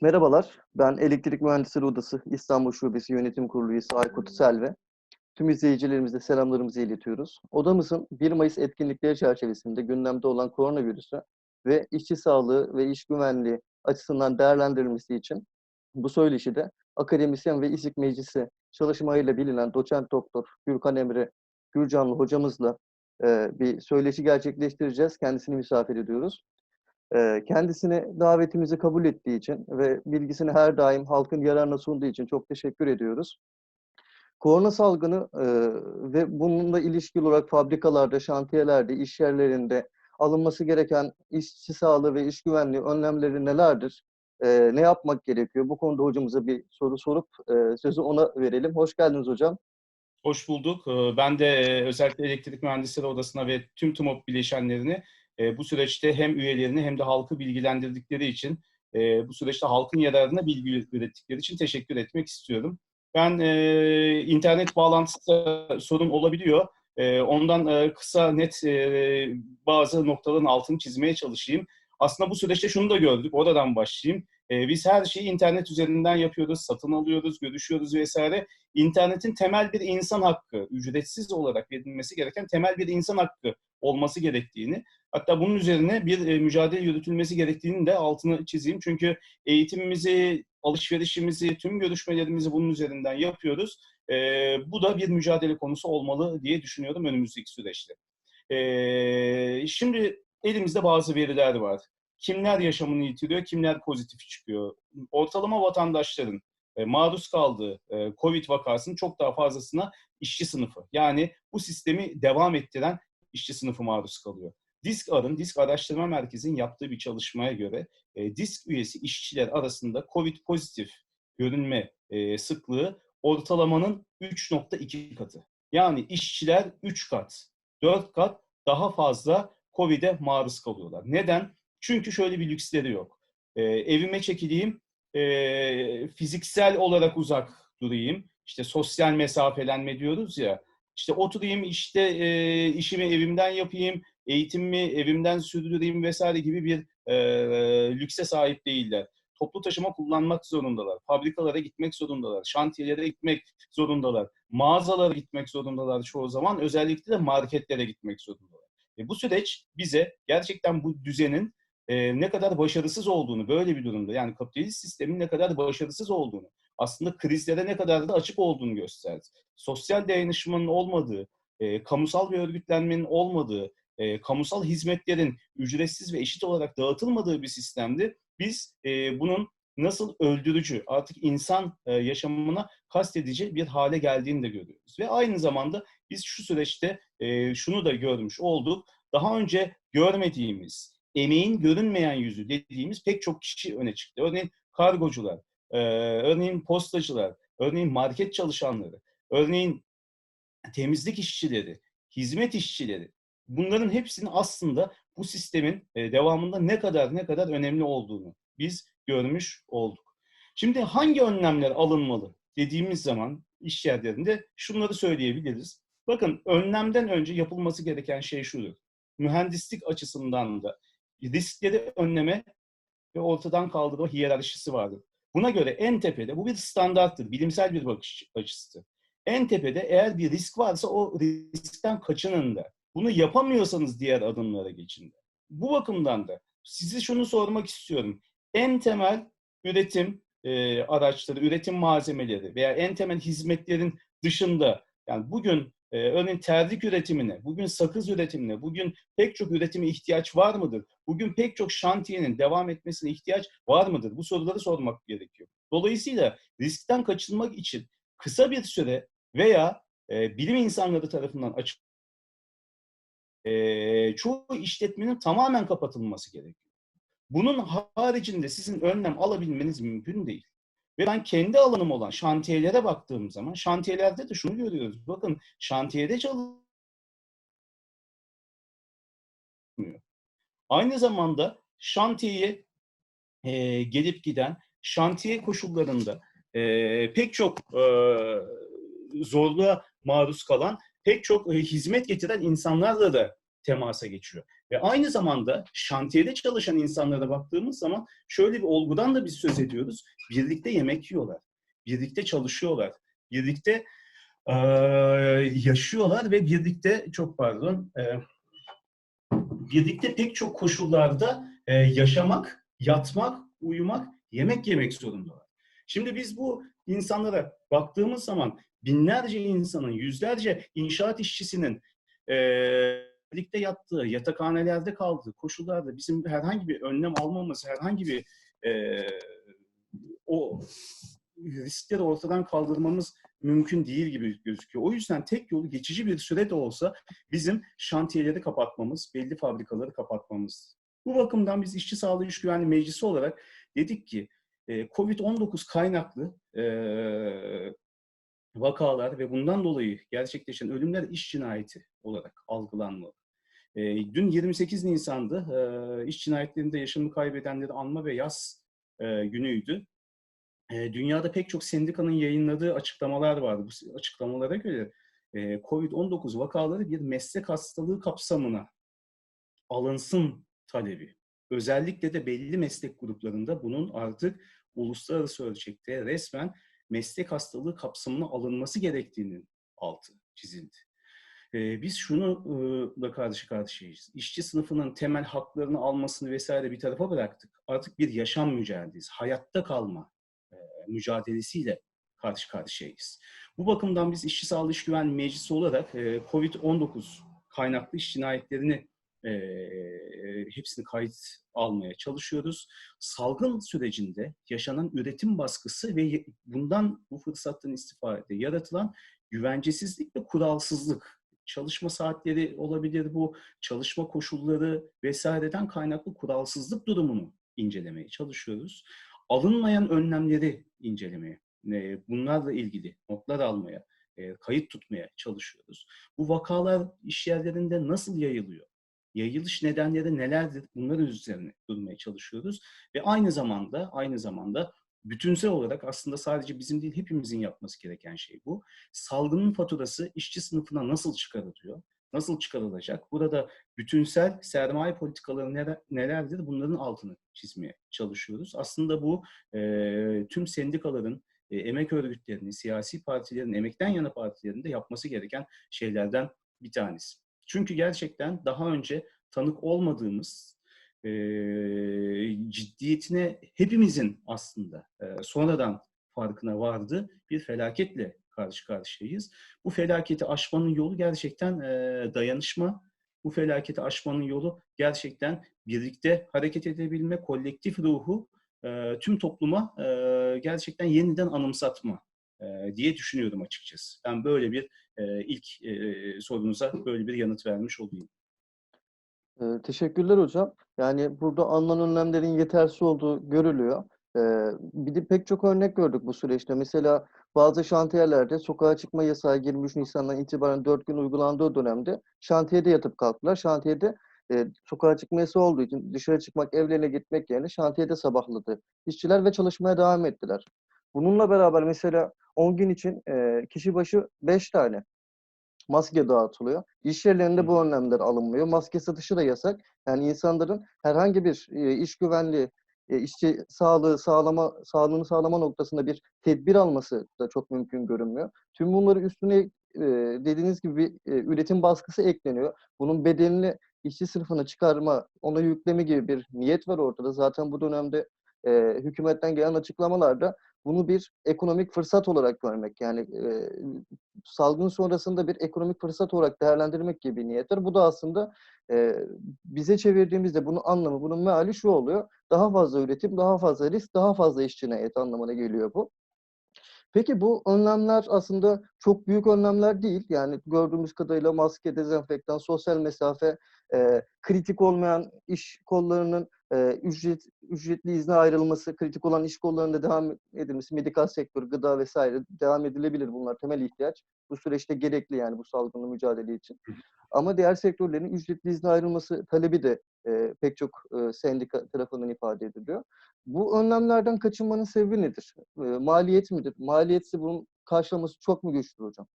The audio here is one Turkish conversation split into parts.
Merhabalar, ben Elektrik Mühendisleri Odası İstanbul Şubesi Yönetim Kurulu üyesi Aykut Selve. Tüm izleyicilerimize selamlarımızı iletiyoruz. Odamızın 1 Mayıs etkinlikleri çerçevesinde gündemde olan koronavirüsü ve işçi sağlığı ve iş güvenliği açısından değerlendirilmesi için bu söyleşi de akademisyen ve İSİK Meclisi çalışmayla bilinen doçent doktor Gürkan Emre Gürcanlı hocamızla bir söyleşi gerçekleştireceğiz. Kendisini misafir ediyoruz. E, kendisine davetimizi kabul ettiği için ve bilgisini her daim halkın yararına sunduğu için çok teşekkür ediyoruz. Korona salgını e, ve bununla ilişkili olarak fabrikalarda, şantiyelerde, iş yerlerinde alınması gereken işçi sağlığı ve iş güvenliği önlemleri nelerdir? E, ne yapmak gerekiyor? Bu konuda hocamıza bir soru sorup e, sözü ona verelim. Hoş geldiniz hocam. Hoş bulduk. Ben de özellikle Elektrik Mühendisleri Odası'na ve tüm TUMOP bileşenlerini bu süreçte hem üyelerini hem de halkı bilgilendirdikleri için, bu süreçte halkın yararına bilgi ürettikleri için teşekkür etmek istiyorum. Ben e, internet bağlantısı sorun olabiliyor. E, ondan e, kısa net e, bazı noktaların altını çizmeye çalışayım. Aslında bu süreçte şunu da gördük. Oradan başlayayım. E, biz her şeyi internet üzerinden yapıyoruz, satın alıyoruz, görüşüyoruz vesaire. İnternetin temel bir insan hakkı, ücretsiz olarak verilmesi gereken temel bir insan hakkı olması gerektiğini, hatta bunun üzerine bir e, mücadele yürütülmesi gerektiğini de altını çizeyim. Çünkü eğitimimizi, alışverişimizi, tüm görüşmelerimizi bunun üzerinden yapıyoruz. E, bu da bir mücadele konusu olmalı diye düşünüyorum önümüzdeki süreçte. E, şimdi elimizde bazı veriler var. Kimler yaşamını yitiriyor, kimler pozitif çıkıyor. Ortalama vatandaşların e, maruz kaldığı e, COVID vakasının çok daha fazlasına işçi sınıfı. Yani bu sistemi devam ettiren işçi sınıfı maruz kalıyor. Disk Ar'ın, Disk Araştırma Merkezi'nin yaptığı bir çalışmaya göre e, disk üyesi işçiler arasında COVID pozitif görünme sıklığı ortalamanın 3.2 katı. Yani işçiler 3 kat, 4 kat daha fazla COVID'e maruz kalıyorlar. Neden? Çünkü şöyle bir lüksleri yok. E, evime çekileyim, e, fiziksel olarak uzak durayım. İşte sosyal mesafelenme diyoruz ya. İşte oturayım, işte e, işimi evimden yapayım, eğitimimi evimden sürdüreyim vesaire gibi bir e, lükse sahip değiller. Toplu taşıma kullanmak zorundalar. Fabrikalara gitmek zorundalar. Şantiyelere gitmek zorundalar. Mağazalara gitmek zorundalar çoğu zaman. Özellikle de marketlere gitmek zorundalar. E bu süreç bize gerçekten bu düzenin e, ne kadar başarısız olduğunu böyle bir durumda yani kapitalist sistemin ne kadar başarısız olduğunu aslında krizlere ne kadar da açık olduğunu gösterdi. Sosyal dayanışmanın olmadığı, e, kamusal bir örgütlenmenin olmadığı, e, kamusal hizmetlerin ücretsiz ve eşit olarak dağıtılmadığı bir sistemde biz e, bunun nasıl öldürücü, artık insan e, yaşamına kastedici bir hale geldiğini de görüyoruz. Ve aynı zamanda biz şu süreçte e, şunu da görmüş olduk. Daha önce görmediğimiz, emeğin görünmeyen yüzü dediğimiz pek çok kişi öne çıktı. Örneğin kargocular, e, örneğin postacılar, örneğin market çalışanları, örneğin temizlik işçileri, hizmet işçileri, bunların hepsinin aslında bu sistemin devamında ne kadar ne kadar önemli olduğunu biz görmüş olduk. Şimdi hangi önlemler alınmalı dediğimiz zaman iş yerlerinde şunları söyleyebiliriz. Bakın önlemden önce yapılması gereken şey şudur. Mühendislik açısından da riskleri önleme ve ortadan kaldırma hiyerarşisi vardır. Buna göre en tepede, bu bir standarttır, bilimsel bir bakış açısı. En tepede eğer bir risk varsa o riskten kaçının da. Bunu yapamıyorsanız diğer adımlara geçin de. Bu bakımdan da size şunu sormak istiyorum. En temel üretim e, araçları, üretim malzemeleri veya en temel hizmetlerin dışında yani bugün e, örneğin terlik üretimine, bugün sakız üretimine, bugün pek çok üretime ihtiyaç var mıdır? Bugün pek çok şantiyenin devam etmesine ihtiyaç var mıdır? Bu soruları sormak gerekiyor. Dolayısıyla riskten kaçınmak için kısa bir süre veya e, bilim insanları tarafından açık e, çoğu işletmenin tamamen kapatılması gerekiyor. Bunun haricinde sizin önlem alabilmeniz mümkün değil. Ve ben kendi alanım olan şantiyelere baktığım zaman şantiyelerde de şunu görüyoruz. Bakın şantiyede çalışmıyor. Aynı zamanda şantiyeye e, gelip giden şantiye koşullarında e, pek çok e, zorluğa maruz kalan pek çok e, hizmet getiren insanlarla da temasa geçiyor. Ve aynı zamanda şantiyede çalışan insanlara baktığımız zaman şöyle bir olgudan da biz söz ediyoruz. Birlikte yemek yiyorlar. Birlikte çalışıyorlar. Birlikte eee, yaşıyorlar ve birlikte çok pardon eee, birlikte pek çok koşullarda eee, yaşamak, yatmak, uyumak, yemek yemek zorundalar. Şimdi biz bu insanlara baktığımız zaman binlerce insanın, yüzlerce inşaat işçisinin eee, birlikte yattığı, yatakhanelerde kaldığı koşullarda bizim herhangi bir önlem almamız, herhangi bir eee, o riskleri ortadan kaldırmamız mümkün değil gibi gözüküyor. O yüzden tek yolu geçici bir süre de olsa bizim şantiyeleri kapatmamız, belli fabrikaları kapatmamız. Bu bakımdan biz İşçi Sağlığı İş Güvenliği Meclisi olarak dedik ki e, COVID-19 kaynaklı e, vakalar ve bundan dolayı gerçekleşen ölümler iş cinayeti olarak algılanmalı. E, dün 28 Nisan'dı. E, iş cinayetlerinde yaşamını kaybedenleri anma ve yaz e, günüydü. E, dünyada pek çok sendikanın yayınladığı açıklamalar vardı. Bu açıklamalara göre e, COVID-19 vakaları bir meslek hastalığı kapsamına alınsın talebi. Özellikle de belli meslek gruplarında bunun artık uluslararası ölçekte resmen meslek hastalığı kapsamına alınması gerektiğinin altı çizildi. Ee, biz şunu e, da karşı karşıyayız. İşçi sınıfının temel haklarını almasını vesaire bir tarafa bıraktık. Artık bir yaşam mücadelesi, hayatta kalma e, mücadelesiyle karşı karşıyayız. Bu bakımdan biz İşçi Sağlığı İş Güvenliği Meclisi olarak e, COVID-19 kaynaklı iş cinayetlerini e, hepsini kayıt almaya çalışıyoruz. Salgın sürecinde yaşanan üretim baskısı ve bundan bu fırsattan istifade yaratılan güvencesizlik ve kuralsızlık, çalışma saatleri olabilir bu, çalışma koşulları vesaireden kaynaklı kuralsızlık durumunu incelemeye çalışıyoruz. Alınmayan önlemleri incelemeye, e, bunlarla ilgili notlar almaya, e, kayıt tutmaya çalışıyoruz. Bu vakalar iş yerlerinde nasıl yayılıyor? Yayılış nedenleri nelerdir? Bunları üzerine durmaya çalışıyoruz ve aynı zamanda aynı zamanda bütünsel olarak aslında sadece bizim değil hepimizin yapması gereken şey bu. Salgının faturası işçi sınıfına nasıl çıkarılıyor? Nasıl çıkarılacak? Burada bütünsel sermaye politikaları nelerdir? Bunların altını çizmeye çalışıyoruz. Aslında bu e, tüm sendikaların, e, emek örgütlerinin, siyasi partilerin, emekten yana partilerin de yapması gereken şeylerden bir tanesi. Çünkü gerçekten daha önce tanık olmadığımız e, ciddiyetine hepimizin aslında e, sonradan farkına vardı bir felaketle karşı karşıyayız. Bu felaketi aşmanın yolu gerçekten e, dayanışma. Bu felaketi aşmanın yolu gerçekten birlikte hareket edebilme, kolektif ruhu e, tüm topluma e, gerçekten yeniden anımsatma e, diye düşünüyorum açıkçası. Ben böyle bir e, ilk e, sorunuza böyle bir yanıt vermiş olayım. Ee, teşekkürler hocam. Yani burada alınan önlemlerin yetersiz olduğu görülüyor. Ee, bir de pek çok örnek gördük bu süreçte. Mesela bazı şantiyelerde sokağa çıkma yasağı 23 Nisan'dan itibaren 4 gün uygulandığı dönemde şantiyede yatıp kalktılar. Şantiyede e, sokağa çıkma yasağı olduğu için dışarı çıkmak, evlerine gitmek yerine şantiyede sabahladı işçiler ve çalışmaya devam ettiler. Bununla beraber mesela 10 gün için e, kişi başı 5 tane maske dağıtılıyor. İş yerlerinde bu önlemler alınmıyor. Maske satışı da yasak. Yani insanların herhangi bir e, iş güvenliği, e, işçi sağlığı sağlama sağlığını sağlama noktasında bir tedbir alması da çok mümkün görünmüyor. Tüm bunları üstüne e, dediğiniz gibi üretim baskısı ekleniyor. Bunun bedelini işçi sınıfına çıkarma, ona yükleme gibi bir niyet var ortada. Zaten bu dönemde e, hükümetten gelen açıklamalarda bunu bir ekonomik fırsat olarak görmek yani e, salgın sonrasında bir ekonomik fırsat olarak değerlendirmek gibi bir niyetler. Bu da aslında e, bize çevirdiğimizde bunun anlamı, bunun meali şu oluyor. Daha fazla üretim, daha fazla risk, daha fazla iş cinayet anlamına geliyor bu. Peki bu önlemler aslında çok büyük önlemler değil. Yani gördüğümüz kadarıyla maske, dezenfektan, sosyal mesafe, e, kritik olmayan iş kollarının e, ücret ücretli izne ayrılması, kritik olan iş kollarında devam edilmesi, medikal sektör, gıda vesaire devam edilebilir bunlar temel ihtiyaç. Bu süreçte gerekli yani bu salgınla mücadele için. Ama diğer sektörlerin ücretli izne ayrılması talebi de e, pek çok e, sendika tarafından ifade ediliyor. Bu önlemlerden kaçınmanın sebebi nedir? E, maliyet midir? Maliyetse bunun karşılaması çok mu güçtür hocam?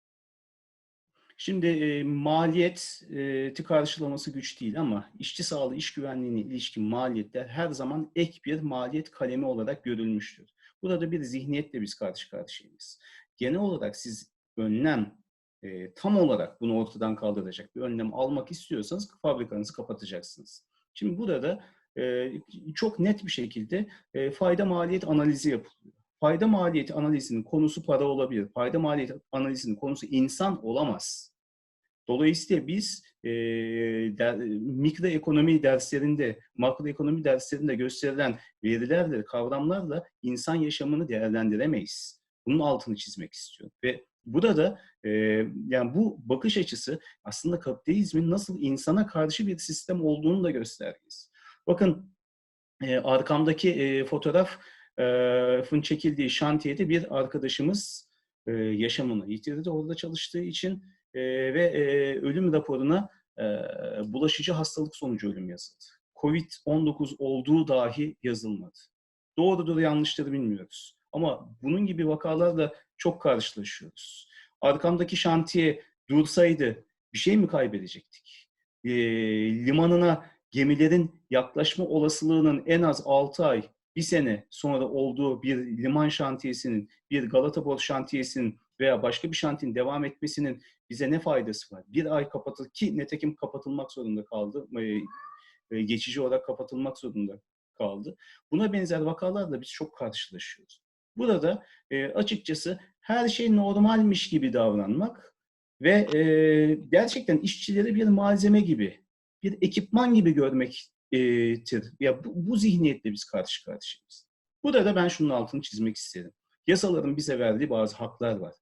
Şimdi e, maliyeti karşılaması güç değil ama işçi sağlığı, iş güvenliğine ilişkin maliyetler her zaman ek bir maliyet kalemi olarak görülmüştür. Burada bir zihniyetle biz karşı karşıyayız. Genel olarak siz önlem e, tam olarak bunu ortadan kaldıracak bir önlem almak istiyorsanız fabrikanızı kapatacaksınız. Şimdi burada e, çok net bir şekilde e, fayda maliyet analizi yapılıyor. Fayda maliyeti analizinin konusu para olabilir. Fayda maliyeti analizinin konusu insan olamaz. Dolayısıyla biz e, der, mikroekonomi derslerinde, makroekonomi derslerinde gösterilen verilerle, kavramlarla insan yaşamını değerlendiremeyiz. Bunun altını çizmek istiyorum. Ve burada e, yani bu bakış açısı aslında kapitalizmin nasıl insana karşı bir sistem olduğunu da göstergesi. Bakın e, arkamdaki e, fotoğraf çekildiği şantiyede bir arkadaşımız e, yaşamını yitirdi orada çalıştığı için e, ve e, ölüm raporuna e, bulaşıcı hastalık sonucu ölüm yazıldı. Covid-19 olduğu dahi yazılmadı. Doğrudur yanlıştır bilmiyoruz. Ama bunun gibi vakalarla çok karşılaşıyoruz. Arkamdaki şantiye dursaydı bir şey mi kaybedecektik? E, limanına gemilerin yaklaşma olasılığının en az 6 ay bir sene sonra olduğu bir liman şantiyesinin, bir Galata Port şantiyesinin veya başka bir şantiyenin devam etmesinin bize ne faydası var? Bir ay kapatıl ki netekim kapatılmak zorunda kaldı. Geçici olarak kapatılmak zorunda kaldı. Buna benzer vakalarla biz çok karşılaşıyoruz. Burada açıkçası her şey normalmiş gibi davranmak ve e, gerçekten işçileri bir malzeme gibi, bir ekipman gibi görmek tir. Ya bu, bu zihniyetle biz karşı karşıyayız. Burada da ben şunun altını çizmek isterim. Yasaların bize verdiği bazı haklar var.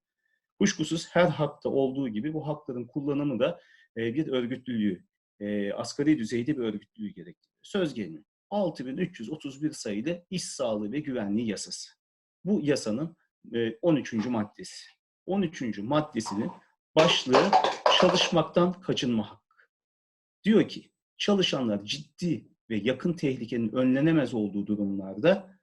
Kuşkusuz her hakta olduğu gibi bu hakların kullanımı da e, bir örgütlülüğü, e, asgari düzeyde bir örgütlülüğü gerektiriyor. Söz gelimi 6331 sayılı iş sağlığı ve güvenliği yasası. Bu yasanın e, 13. maddesi. 13. maddesinin başlığı çalışmaktan kaçınma hakkı. Diyor ki çalışanlar ciddi ve yakın tehlikenin önlenemez olduğu durumlarda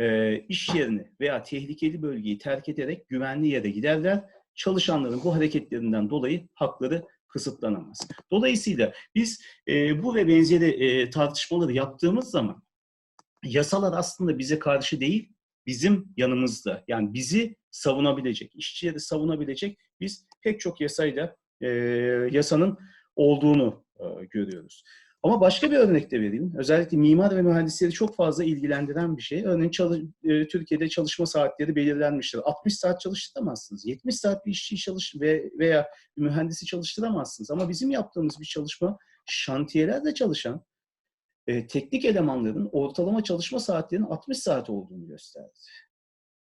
e, iş yerini veya tehlikeli bölgeyi terk ederek güvenli yere giderler. Çalışanların bu hareketlerinden dolayı hakları kısıtlanamaz. Dolayısıyla biz e, bu ve benzeri e, tartışmaları yaptığımız zaman yasalar aslında bize karşı değil, bizim yanımızda. Yani bizi savunabilecek, işçileri savunabilecek biz pek çok yasayla e, yasanın olduğunu e, görüyoruz. Ama başka bir örnek de vereyim. Özellikle mimar ve mühendisleri çok fazla ilgilendiren bir şey. Örneğin çalış, e, Türkiye'de çalışma saatleri belirlenmiştir. 60 saat çalıştıramazsınız. 70 saat bir işçi çalış ve veya bir mühendisi çalıştıramazsınız. Ama bizim yaptığımız bir çalışma şantiyelerde çalışan e, teknik elemanların ortalama çalışma saatlerinin 60 saat olduğunu gösterdi.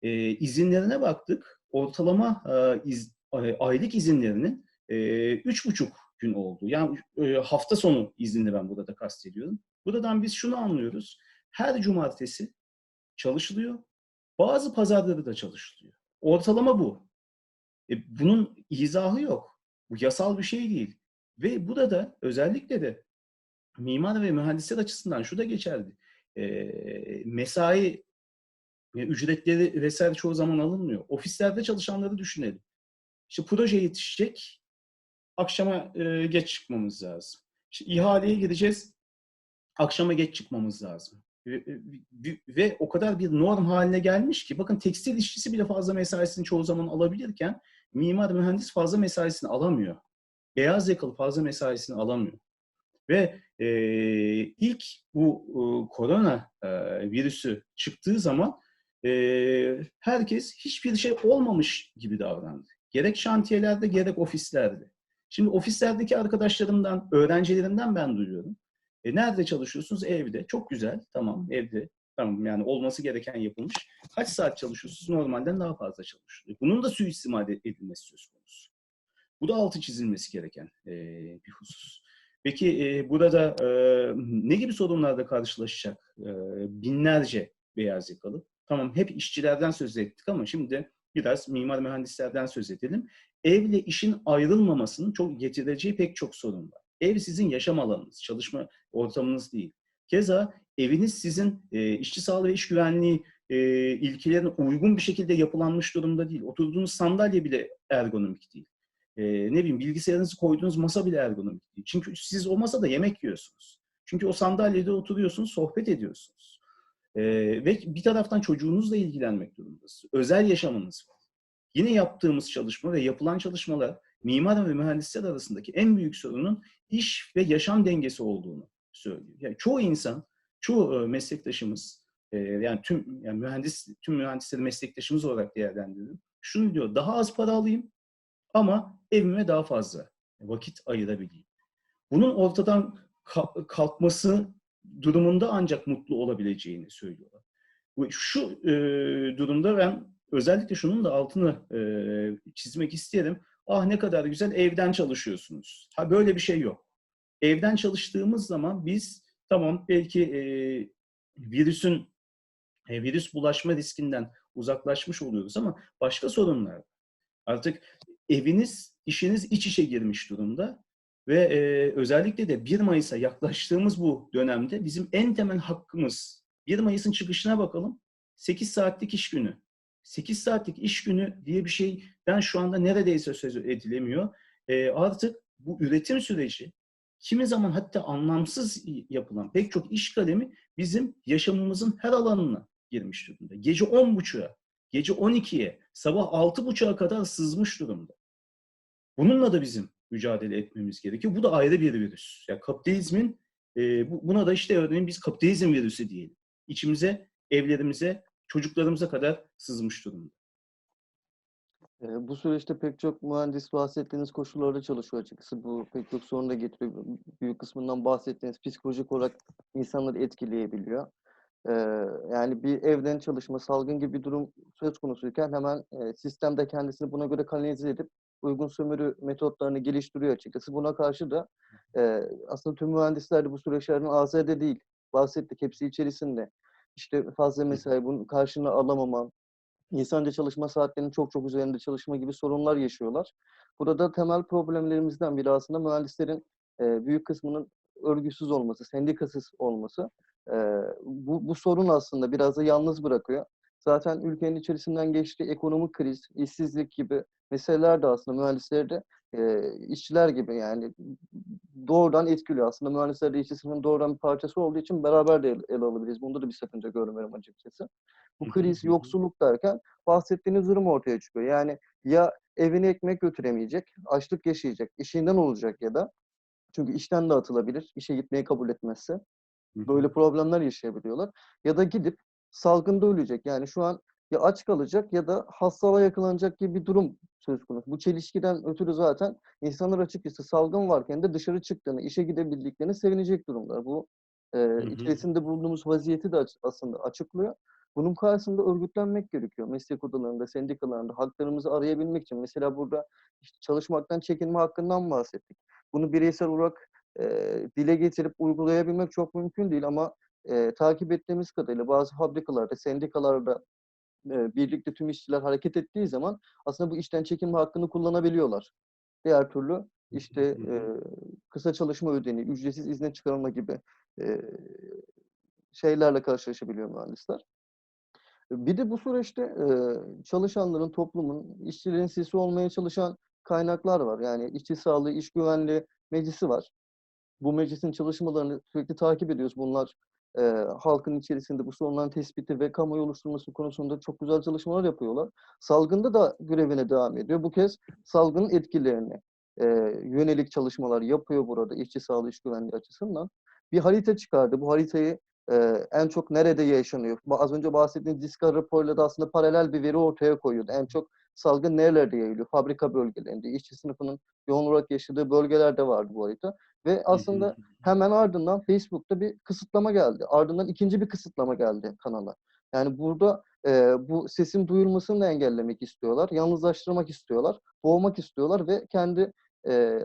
E, izinlerine baktık. Ortalama e, iz, e, aylık izinlerinin e, üç buçuk gün oldu. Yani e, hafta sonu iznini ben burada kastediyorum. Buradan biz şunu anlıyoruz. Her cumartesi çalışılıyor. Bazı pazarları da çalışılıyor. Ortalama bu. E, bunun izahı yok. Bu yasal bir şey değil. Ve burada özellikle de mimar ve mühendisler açısından şu da geçerli. E, mesai e, ücretleri vesaire çoğu zaman alınmıyor. Ofislerde çalışanları düşünelim. İşte proje yetişecek, akşama e, geç çıkmamız lazım. İşte ihaleye gideceğiz, akşama geç çıkmamız lazım. Ve, ve, ve o kadar bir norm haline gelmiş ki, bakın tekstil işçisi bile fazla mesaisini çoğu zaman alabilirken, mimar mühendis fazla mesaisini alamıyor. Beyaz yakalı fazla mesaisini alamıyor. Ve e, ilk bu e, korona e, virüsü çıktığı zaman e, herkes hiçbir şey olmamış gibi davrandı. Gerek şantiyelerde gerek ofislerde. Şimdi ofislerdeki arkadaşlarımdan, öğrencilerimden ben duyuyorum. E, nerede çalışıyorsunuz? Evde. Çok güzel. Tamam evde. Tamam yani olması gereken yapılmış. Kaç saat çalışıyorsunuz? Normalden daha fazla çalışıyor. Bunun da suistimal edilmesi söz konusu. Bu da altı çizilmesi gereken e, bir husus. Peki e, burada e, ne gibi sorunlarla karşılaşacak e, binlerce beyaz yakalı? Tamam hep işçilerden söz ettik ama şimdi biraz mimar mühendislerden söz edelim evle işin ayrılmamasının çok getireceği pek çok sorun var. Ev sizin yaşam alanınız, çalışma ortamınız değil. Keza eviniz sizin e, işçi sağlığı ve iş güvenliği e, ilkelerine uygun bir şekilde yapılanmış durumda değil. Oturduğunuz sandalye bile ergonomik değil. e, ne bileyim bilgisayarınızı koyduğunuz masa bile ergonomik değil. Çünkü siz o masada yemek yiyorsunuz. Çünkü o sandalyede oturuyorsunuz, sohbet ediyorsunuz. E, ve bir taraftan çocuğunuzla ilgilenmek durumundasınız. Özel yaşamınız var. Yine yaptığımız çalışma ve yapılan çalışmalar mimar ve mühendisler arasındaki en büyük sorunun iş ve yaşam dengesi olduğunu söylüyor. Yani çoğu insan, çoğu e, meslektaşımız, e, yani tüm yani mühendis tüm mühendisleri meslektaşımız olarak değerlendiriyorum. Şunu diyor, daha az para alayım ama evime daha fazla vakit ayırabileyim. Bunun ortadan ka- kalkması durumunda ancak mutlu olabileceğini söylüyorlar. Şu e, durumda ben özellikle şunun da altını e, çizmek isterim. Ah ne kadar güzel evden çalışıyorsunuz. Ha böyle bir şey yok. Evden çalıştığımız zaman biz tamam belki e, virüsün e, virüs bulaşma riskinden uzaklaşmış oluyoruz ama başka sorunlar. Artık eviniz, işiniz iç içe girmiş durumda ve e, özellikle de 1 Mayıs'a yaklaştığımız bu dönemde bizim en temel hakkımız 1 Mayıs'ın çıkışına bakalım. 8 saatlik iş günü. 8 saatlik iş günü diye bir şeyden şu anda neredeyse söz edilemiyor. E, artık bu üretim süreci kimi zaman hatta anlamsız yapılan pek çok iş kalemi bizim yaşamımızın her alanına girmiş durumda. Gece 10.30'a, gece 12'ye, sabah 6.30'a kadar sızmış durumda. Bununla da bizim mücadele etmemiz gerekiyor. Bu da ayrı bir virüs. Yani kapitalizmin e, bu- buna da işte örneğin biz kapitalizm virüsü diyelim. İçimize, evlerimize, çocuklarımıza kadar sızmış durumda. Bu süreçte pek çok mühendis bahsettiğiniz koşullarda çalışıyor açıkçası. Bu pek çok sorun da getiriyor. Büyük kısmından bahsettiğiniz psikolojik olarak insanları etkileyebiliyor. Yani bir evden çalışma, salgın gibi bir durum söz konusuyken hemen e, sistem de kendisini buna göre kanalize edip uygun sömürü metotlarını geliştiriyor açıkçası. Buna karşı da aslında tüm mühendisler de bu süreçlerden azade değil. Bahsettik hepsi içerisinde. İşte fazla mesai, bunun karşılığını alamama, insanca çalışma saatlerinin çok çok üzerinde çalışma gibi sorunlar yaşıyorlar. Burada temel problemlerimizden biri aslında mühendislerin e, büyük kısmının örgüsüz olması, sendikasız olması. E, bu, bu sorun aslında biraz da yalnız bırakıyor. Zaten ülkenin içerisinden geçtiği ekonomik kriz, işsizlik gibi meseleler de aslında mühendisleri de e, işçiler gibi yani doğrudan etkiliyor. Aslında mühendisler de işçi sınıfının doğrudan bir parçası olduğu için beraber de ele, ele alabiliriz. Bunda da bir sakınca görmüyorum açıkçası. Bu kriz, yoksulluk derken bahsettiğiniz durum ortaya çıkıyor. Yani ya evine ekmek götüremeyecek, açlık yaşayacak, işinden olacak ya da çünkü işten de atılabilir, işe gitmeyi kabul etmezse. Böyle problemler yaşayabiliyorlar. Ya da gidip salgında ölecek. Yani şu an ya aç kalacak ya da hastalığa yakalanacak gibi bir durum söz konusu. Bu çelişkiden ötürü zaten insanlar açıkçası salgın varken de dışarı çıktığını, işe gidebildiklerini sevinecek durumlar. Bu e, hı. içerisinde bulunduğumuz vaziyeti de aslında açıklıyor. Bunun karşısında örgütlenmek gerekiyor. Meslek odalarında, sendikalarında haklarımızı arayabilmek için. Mesela burada işte çalışmaktan çekinme hakkından bahsettik. Bunu bireysel olarak e, dile getirip uygulayabilmek çok mümkün değil ama e, takip ettiğimiz kadarıyla bazı fabrikalarda, sendikalarda e, birlikte tüm işçiler hareket ettiği zaman aslında bu işten çekinme hakkını kullanabiliyorlar. Diğer türlü işte e, kısa çalışma ödeneği, ücretsiz izne çıkarılma gibi e, şeylerle karşılaşabiliyor mühendisler. Bir de bu süreçte e, çalışanların, toplumun, işçilerin sesi olmaya çalışan kaynaklar var. Yani işçi sağlığı, iş güvenliği meclisi var. Bu meclisin çalışmalarını sürekli takip ediyoruz. Bunlar e, halkın içerisinde bu sorunların tespiti ve kamuoyu oluşturması konusunda çok güzel çalışmalar yapıyorlar. Salgında da görevine devam ediyor. Bu kez salgının etkilerini e, yönelik çalışmalar yapıyor burada işçi sağlığı, iş güvenliği açısından. Bir harita çıkardı. Bu haritayı e, en çok nerede yaşanıyor? Az önce bahsettiğiniz Diskar raporuyla da aslında paralel bir veri ortaya koyuyordu. En çok salgın nerelerde yayılıyor? Fabrika bölgelerinde, işçi sınıfının yoğun olarak yaşadığı bölgelerde vardı bu harita. Ve aslında hemen ardından Facebook'ta bir kısıtlama geldi. Ardından ikinci bir kısıtlama geldi kanala. Yani burada e, bu sesin duyulmasını da engellemek istiyorlar. Yalnızlaştırmak istiyorlar. Boğmak istiyorlar ve kendi e,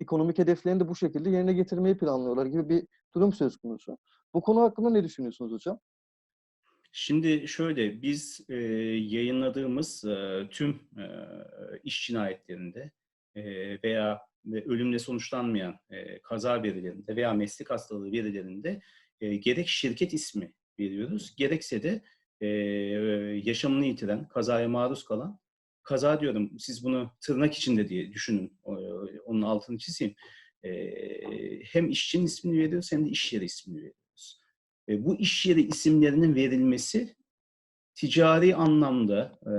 ekonomik hedeflerini de bu şekilde yerine getirmeyi planlıyorlar gibi bir durum söz konusu. Bu konu hakkında ne düşünüyorsunuz hocam? Şimdi şöyle, biz e, yayınladığımız e, tüm e, iş cinayetlerinde e, veya ve ölümle sonuçlanmayan e, kaza verilerinde veya meslek hastalığı verilerinde e, gerek şirket ismi veriyoruz, gerekse de e, yaşamını yitiren, kazaya maruz kalan kaza diyorum. Siz bunu tırnak içinde diye düşünün. Onun altını çizeyim. Ee, hem işçinin ismini veriyoruz hem de iş yeri ismini veriyoruz. E, bu iş yeri isimlerinin verilmesi ticari anlamda e,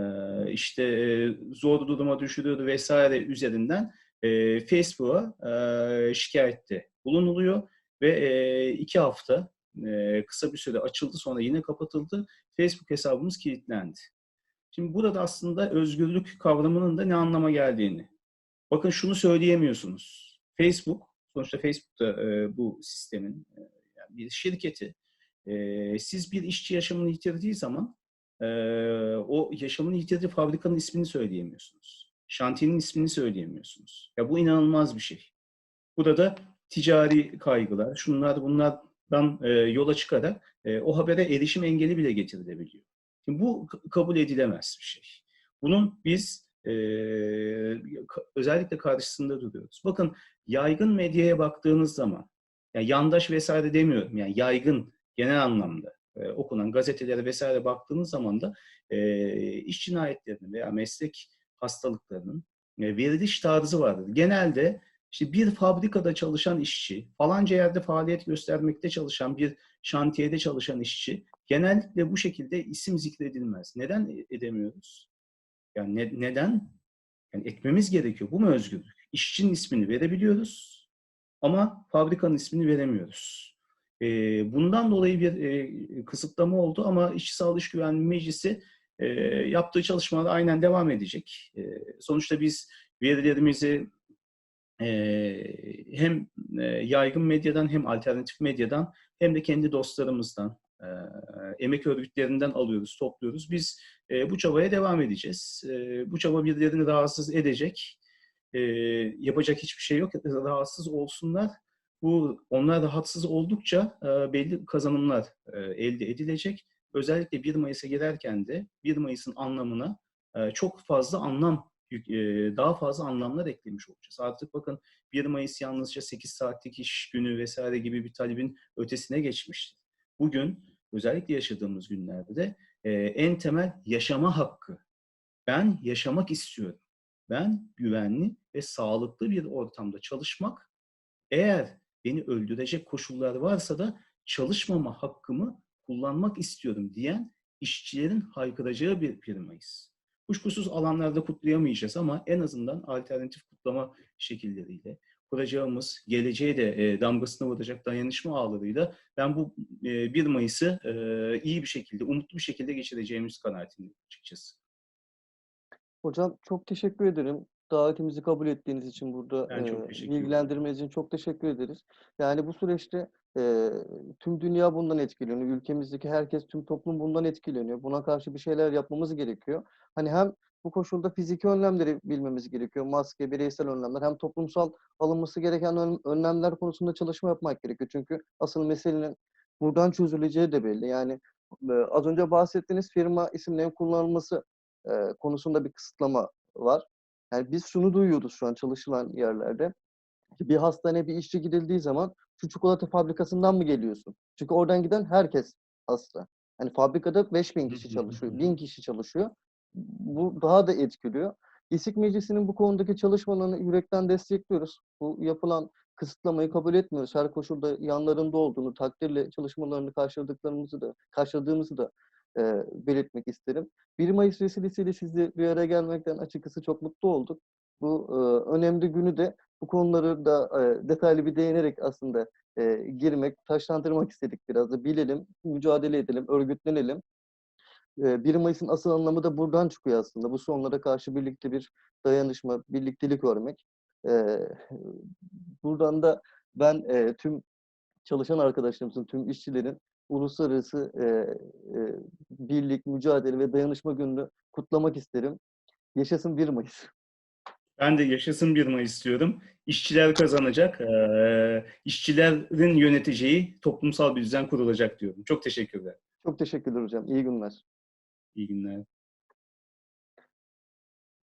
işte e, zor duruma düşürüyor vesaire üzerinden e, Facebook'a e, şikayette bulunuluyor ve e, iki hafta e, kısa bir süre açıldı sonra yine kapatıldı. Facebook hesabımız kilitlendi. Şimdi burada aslında özgürlük kavramının da ne anlama geldiğini. Bakın şunu söyleyemiyorsunuz. Facebook, sonuçta Facebook da e, bu sistemin e, yani bir şirketi. E, siz bir işçi yaşamını yitirdiği zaman e, o yaşamını yitirdiği fabrikanın ismini söyleyemiyorsunuz. Şantiyenin ismini söyleyemiyorsunuz. Ya bu inanılmaz bir şey. Burada da ticari kaygılar, şunlar bunlardan e, yola çıkarak e, o habere erişim engeli bile getirilebiliyor. Şimdi bu kabul edilemez bir şey. Bunun biz e, özellikle karşısında duruyoruz. Bakın yaygın medyaya baktığınız zaman, yani yandaş vesaire demiyorum, yani yaygın genel anlamda e, okunan gazetelere vesaire baktığınız zaman da e, iş cinayetlerinin veya meslek hastalıklarının e, veriliş tarzı vardır. Genelde işte bir fabrikada çalışan işçi, falanca yerde faaliyet göstermekte çalışan bir şantiyede çalışan işçi genellikle bu şekilde isim zikredilmez. Neden edemiyoruz? Yani ne- neden? Yani etmemiz gerekiyor. Bu mu özgürlük? İşçinin ismini verebiliyoruz ama fabrikanın ismini veremiyoruz. E, bundan dolayı bir e, kısıtlama oldu ama İşçi Sağlığı Güvenliği Meclisi e, yaptığı çalışmalar aynen devam edecek. E, sonuçta biz verilerimizi e, hem e, yaygın medyadan hem alternatif medyadan hem de kendi dostlarımızdan, e, emek örgütlerinden alıyoruz, topluyoruz. Biz e, bu çabaya devam edeceğiz. E, bu çaba birilerini rahatsız edecek. E, yapacak hiçbir şey yok. Rahatsız olsunlar. Bu onlar rahatsız oldukça e, belli kazanımlar e, elde edilecek. Özellikle 1 Mayıs'a girerken de 1 Mayıs'ın anlamına e, çok fazla anlam e, daha fazla anlamlar eklemiş olacağız. Artık bakın 1 Mayıs yalnızca 8 saatlik iş günü vesaire gibi bir talebin ötesine geçmişti. Bugün özellikle yaşadığımız günlerde de e, en temel yaşama hakkı. Ben yaşamak istiyorum. Ben güvenli ve sağlıklı bir ortamda çalışmak, eğer beni öldürecek koşullar varsa da çalışmama hakkımı kullanmak istiyorum diyen işçilerin haykıracağı bir 1 Mayıs. Kuşkusuz alanlarda kutlayamayacağız ama en azından alternatif kutlama şekilleriyle kuracağımız, geleceğe de e, damgasını vuracak dayanışma ağlarıyla ben bu e, 1 Mayıs'ı e, iyi bir şekilde, umutlu bir şekilde geçireceğimiz kanaatindeyim açıkçası. Hocam çok teşekkür ederim. Davetimizi kabul ettiğiniz için burada e, bilgilendirmeniz için çok teşekkür ederiz. Yani bu süreçte e, tüm dünya bundan etkileniyor. Ülkemizdeki herkes, tüm toplum bundan etkileniyor. Buna karşı bir şeyler yapmamız gerekiyor. Hani hem bu koşulda fiziki önlemleri bilmemiz gerekiyor. Maske, bireysel önlemler. Hem toplumsal alınması gereken ön- önlemler konusunda çalışma yapmak gerekiyor. Çünkü asıl meselenin buradan çözüleceği de belli. Yani az önce bahsettiğiniz firma isimlerinin kullanılması e, konusunda bir kısıtlama var. Yani biz şunu duyuyoruz şu an çalışılan yerlerde. Bir hastaneye bir işçi gidildiği zaman şu çikolata fabrikasından mı geliyorsun? Çünkü oradan giden herkes hasta. Yani fabrikada 5000 kişi çalışıyor, 1000 kişi çalışıyor. Bu daha da etkiliyor. İSİK Meclisi'nin bu konudaki çalışmalarını yürekten destekliyoruz. Bu yapılan kısıtlamayı kabul etmiyoruz. Her koşulda yanlarında olduğunu, takdirle çalışmalarını karşıladıklarımızı da, karşıladığımızı da e, belirtmek isterim. 1 Mayıs vesilesiyle sizle bir araya gelmekten açıkçası çok mutlu olduk. Bu e, önemli günü de bu konuları da e, detaylı bir değinerek aslında e, girmek, taşlandırmak istedik biraz da bilelim, mücadele edelim, örgütlenelim. E, 1 Mayıs'ın asıl anlamı da buradan çıkıyor aslında. Bu sonlara karşı birlikte bir dayanışma, birliktelik örmek. E, buradan da ben e, tüm çalışan arkadaşlarımızın, tüm işçilerin uluslararası e, e, birlik, mücadele ve dayanışma gününü kutlamak isterim. Yaşasın 1 Mayıs. Ben de yaşasın 1 Mayıs diyorum. İşçiler kazanacak, işçilerin yöneteceği toplumsal bir düzen kurulacak diyorum. Çok teşekkürler. Çok teşekkürler hocam. İyi günler. İyi günler.